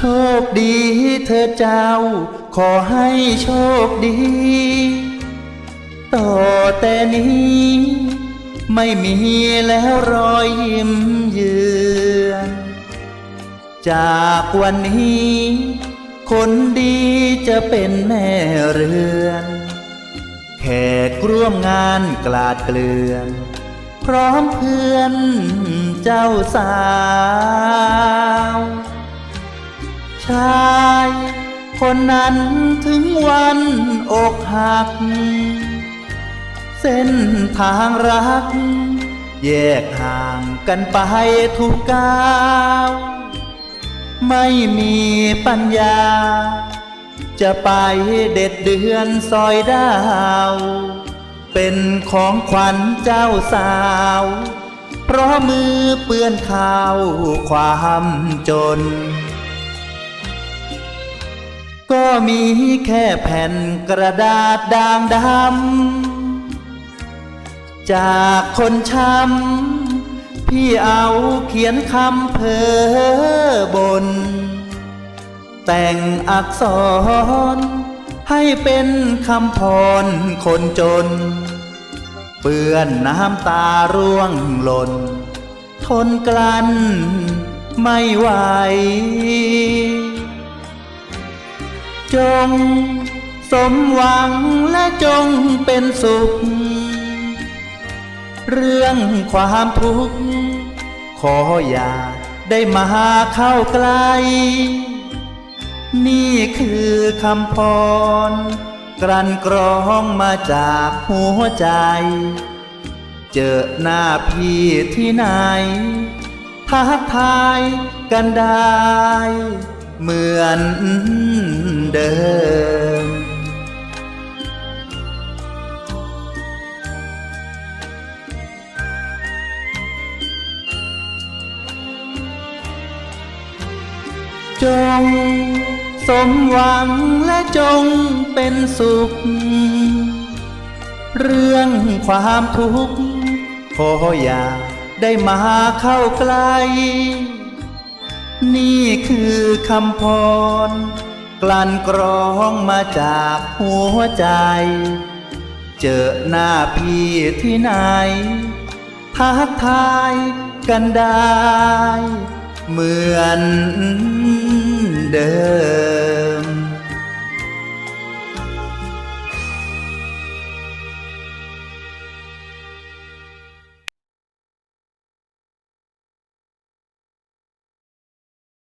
โชคดีเธอเจ้า ขอให้โชคดี ต่อแต่นี้ ไม่มีแล้วรอยยิ้มเยือนจากวันนี้ คนดีจะเป็นแม่เรือน แขกร่วมงานกลาดเกลื่อน พร้อมเพื่อนเจ้าสาว ชาย คนนั้นถึงวันอกหัก เส้นทางรัก แยกห่างกันไปทุกก้าวไม่มีปัญญา จะไปเด็ดเดือนซอยดาว เป็นของขวัญเจ้าสาว เพราะมือเปื้อนข้าวความจน ก็มีแค่แผ่นกระดาษด่างดำ จากคนช้ำ พี่เอาเขียนคำเพอบน แต่งอักษร ให้เป็นคำพรคนจน เปื้อนน้ำตาร่วงหล่น ทนกลั้นไม่ไหว จง สมหวังและจงเป็นสุข เรื่องความทุกข์ ขออย่าได้มาเข้าใกล้ นี่คือคำพร กลั่นกรองมาจากหัวใจ เจอหน้าพี่ที่ไหนทักทายกันได้ เหมือนเดิม จงสมหวังและจงเป็นสุข เรื่องความทุกข์ขออย่าได้มาเข้าใกล้ นี่คือคำพร กลั่นกรองมาจากหัวใจ เจอหน้าพี่ที่ไหนทักทายกันได้ เหมือนเดิม